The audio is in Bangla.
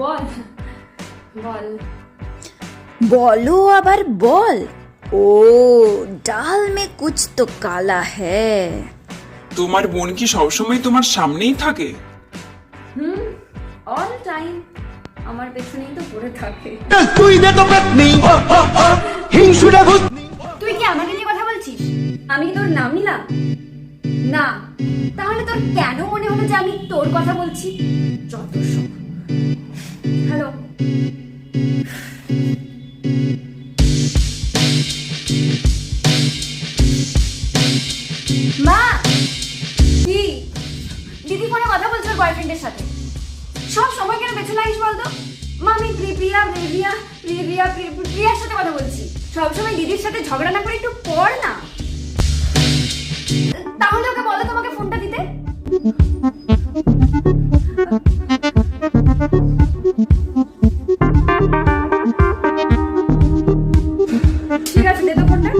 বল বলো। আবার বল। ও ডাল মে কুছ তো কালা হ্যায় তোমার বোন কি সবসময় তোমার সামনেই থাকে? হুম অল টাইম আমার পেছনেই তো পড়ে থাকে। তুই দে তো পেতনি হিংসুরে ভূত। তুই কি আমাকে নিয়ে কথা বলছিস? আমি কি তোর নাম নিলাম? না তাহলে তোর কেন মনে হলো যে আমি তোর কথা বলছি? যত সব মা! কি? দিদি ফোনে কথা বলছে বয়ফ্রেন্ডের সাথে। সব সময় কেন বেছে লাগিস বলতো? মা আমি প্রিপিয়া প্রিভিয়া প্রিভিয়া প্রিয়ার সাথে কথা বলছি। সবসময় দিদির সাথে ঝগড়া না করে একটু পড় না। তাহলে ওকে বলো তোমাকে ফোনটা দিতে। ঠিক আছে, দে তো ফোনটা।